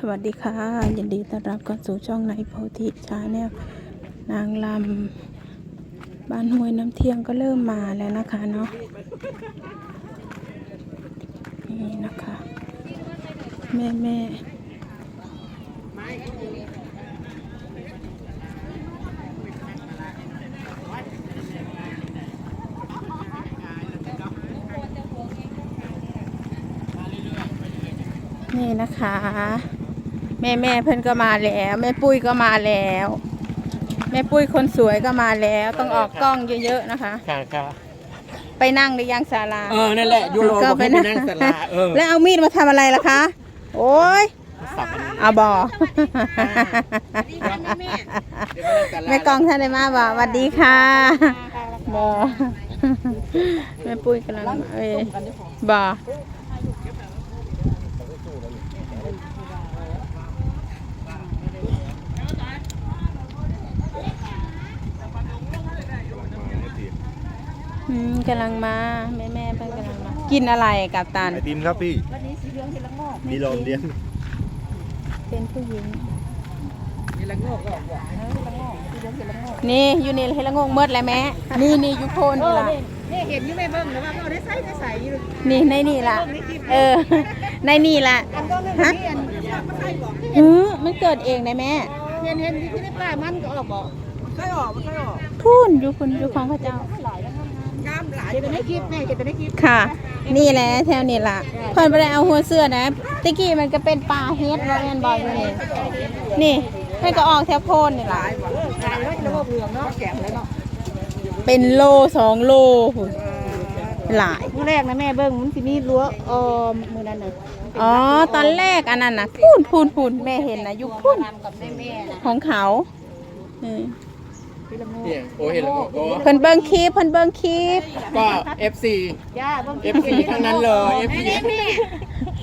สวัสดีค่ะ ยินดีต้อนรับเข้าสู่ช่องในโพธิชาแนลนางลำบ้านห้วยน้ำเที่ยงก็เริ่มมาแล้วนะคะเนาะนี่นะคะ แม่แม่นี่นะคะ ม่แม่เพิ่นก็มาแล้ว แม่ปุ้ยก็มาแล้ว แม่ปุ้ยคนสวยก็มาแล้ว ต้องออกกล้องเยอะๆนะคะ ค่ะค่ะไปนั่งในยังศาลา เออ นั่นแหละยูโรบอกให้ไปนั่งสลาเออแล้วเอามีดมาทำอะไรล่ะคะ โอ้ยสับอันนี้เอาบอเดี๋ยวไปนั่งศาลาแม่กองท่านได้มาบอสวัสดีค่ะบอแม่ปุ้ยกำลังมาเอ้ยบอ กำลังมาแม่แม่ๆเพิ่นกำลังมา กินอะไรกับตัน ไอติมครับพี่มีลมเลี้ยงเป็นผู้หญิงนี่อยู่นี่เฮดละโงงเมดแล้วแม่นี่นี่อยู่โคนนี่ล่ะนี่เห็นอยู่ไม่เบิ่งหรือว่าเขาได้ใส่ได้ใส่อยู่นี่ในนี่ล่ะ เออ ในนี่ล่ะอันก็นึงฮะที่อันมาใส่บอกอือมันเกิดเองนะแม่เห็นเห็นที่ในป่ามันก็ออกบอกใส่ออกมันใส่ออก พูนอยู่คุณอยู่ของเข้าเจ้างามหลาย เดี๋ยวในคลิปแม่เก็บในคลิปค่ะ นี่แหละแถวนี้ล่ะเพิ่นบ่ได้เอาหัวเสื้อนะตะกี้มันก็เป็นปลาเฮ็ดว่าแม่นบ่อยู่นี่นี่เพิ่นก็ออกแถวโพนนี่ล่ะขายแล้วจะบอกเหลืองเนาะแกงเลยเนาะเป็นโลสองโลพุ่นหลายมื้อแรกนะแม่เบิ่งมันสิมีรั้วเออมื้อนั้นน่ะอ๋อตอนแรกอันนั้นนะพูนพูนพูนแม่เห็นนะอยู่พูนทำกับแม่แม่นะของเขาเออพี่ละโม เนี่ยโอ้เห็นแล้วโอ้เพิ่นเบิ้งคลิปเพิ่นเบิ้งคลิปก็ FC ย่าเบิ่ง FC ทั้งนั้นเลย FC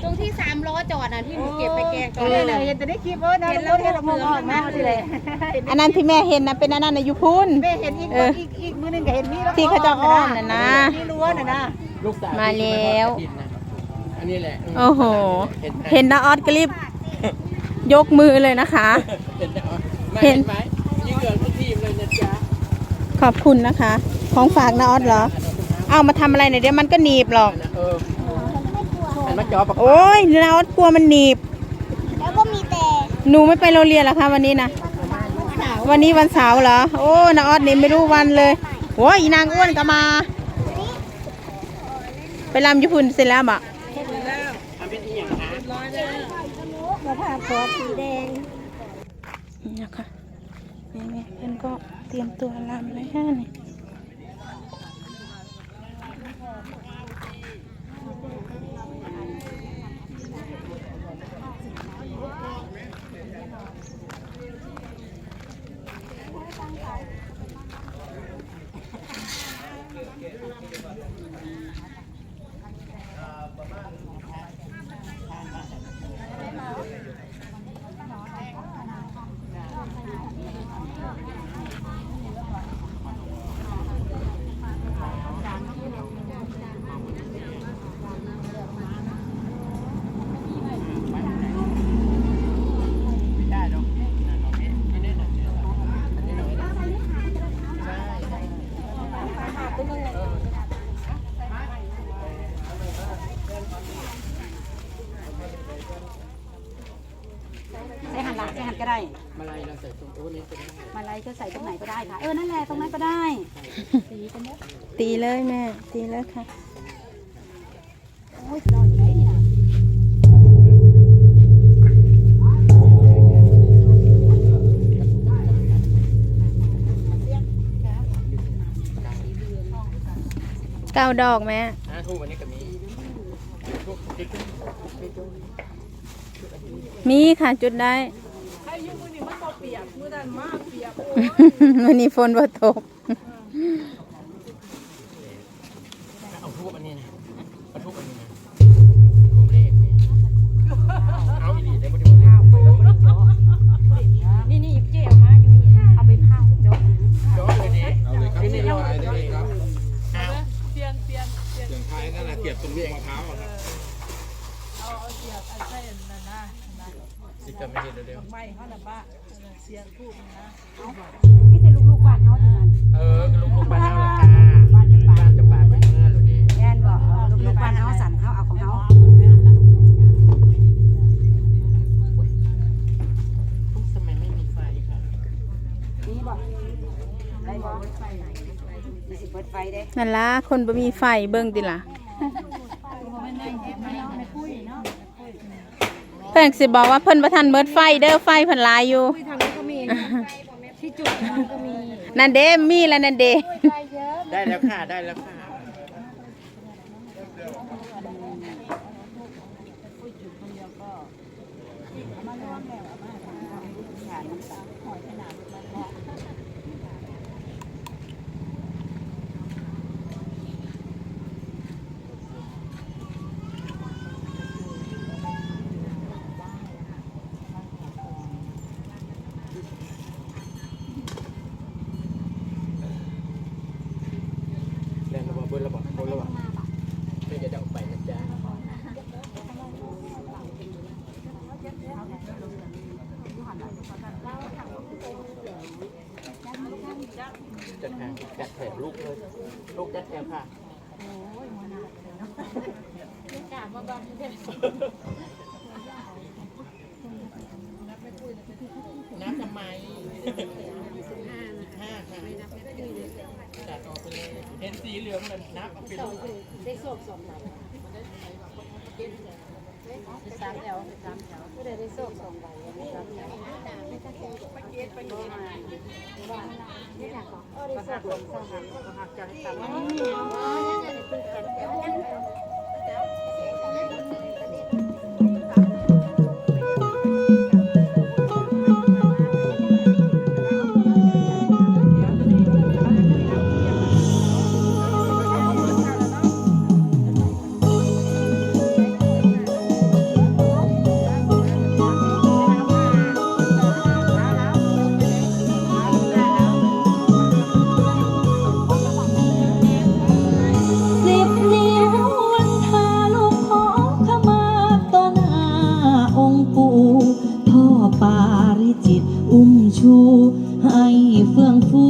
ตรงที่สามล้อจอดน่ะที่หนูเก็บไปแกงตเออนอนั้นน่ะเห็นแต่ในคลิปเออนะเห็นแล้วเห็นละโมออกมาสิเลยอันนั้นที่แม่เห็นนะเป็นอันนั้นนะอยู่พูนแม่เห็นอีกอีกอีกมื้อนึงก็เห็นมีแล้วที่เขาจะอ้อมน่ะนะมีรั้วน่ะนะลูกสาวมาแล้วอันนี้แหละโอ้โหเห็นนะออสกลิปยกมือเลยนะคะ เห็นไหมเห็เห็นนไหมยิ่งเกิน ทุกทีมเลยนะจ๊ะขอบคุณนะคะ ของฝากนะออสเหรอ เอามาทำอะไรหน่อยเดี๋ยวมันก็หนีบหรอก เอออันมาจอปากโอ้ยนะออสกลัวมันหนีบ แล้วก็มีแต่หนูไม่ไปโรงเรียนเหรอคะวันนี้นะวันนี้วันเสาร์เหรอ โอ้นาออดนี่ไม่รู้วันเลยโอ้ยอีนางอ้วนก็มา ไปรำญี่ปุ่นเสร็จแล้วบ่อันเป็นอีหยังฮะมาผ่าคอสีแดง นี่นี่เพื่อนก็เตรียมตัวลำเลยฮะนี่ ใส่หันหลังใส่หันก็ได้ มาลายเราใส่ตรงโอ้นี่เป็นมาไลก็ใส่ตรงไหนก็ได้ค่ะ เออ นั่นแหละตรงนั้นก็ได้ตีเลยแม่ ตีเลยค่ะ โอ้ยรออยู่ไหนเนี่ยเก้าดอกแม่ฮะทูบอันนี้ก็มีทูบติ๊กติ๊ก มีค่ะจุดได้วันนี้ฝนบ่ตก ไม่เห็นเร็วมีแต่ลูกๆบ้านเฮาเท่านั้นๆเออก็ลูกๆบ้านเฮาละค่ะบ้านจะป่าเป็นเมื่อหรือดีแม่นบ่ลูกๆบ้านเฮาสั่นเฮาเอาของเฮาทุกสมัยไม่มีไฟค่ะนี่บ่ได้บ่นี่สิเปิดไฟเด้นั่นล่ะคนบ่มีไฟเบิ่งติล่ะ เพิ่นสิบอกว่าเพิ่นบ่ทันเบิดไฟเด้อไฟเพิ่นหลายอยู่ทางนี้ก็มีที่จุดมันก็มีนั่นเด้มีแล้วนั่นเด้ ได้แล้วค่ะ ได้แล้วค่ะเรียนระบบบนระบบบนระบบเพื่อจะได้ออกไปนะจ๊ะ จัดแถมจัดแถมลูกเลยลูกจัดแถมค่ะน้ำทำไมห้าค่ะจัดออกไปเลยเห็นสีเหลืองเลยนับเอาไปเลยได้โศกสองใบสามแถวสามแถวก็ได้ได้โศกสองใบสามแถวไม่ต้องเก็บไปเก็บไปเก็บว่าไม่อยากบอกเออได้โศกสองใบสามอ๋อยั งไงคือกัน ให้เฟื่องฟู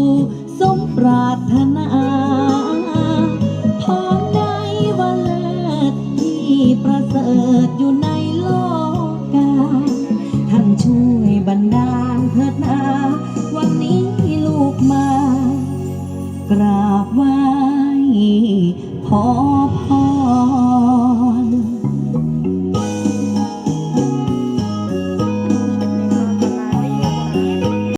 สมปรารถนาพรใดวันเลิศที่ประเสริฐอยู่ในโลกกาท่านช่วยบรรดาเถิดนาวันนี้ลูกมากราบไหว้ขอ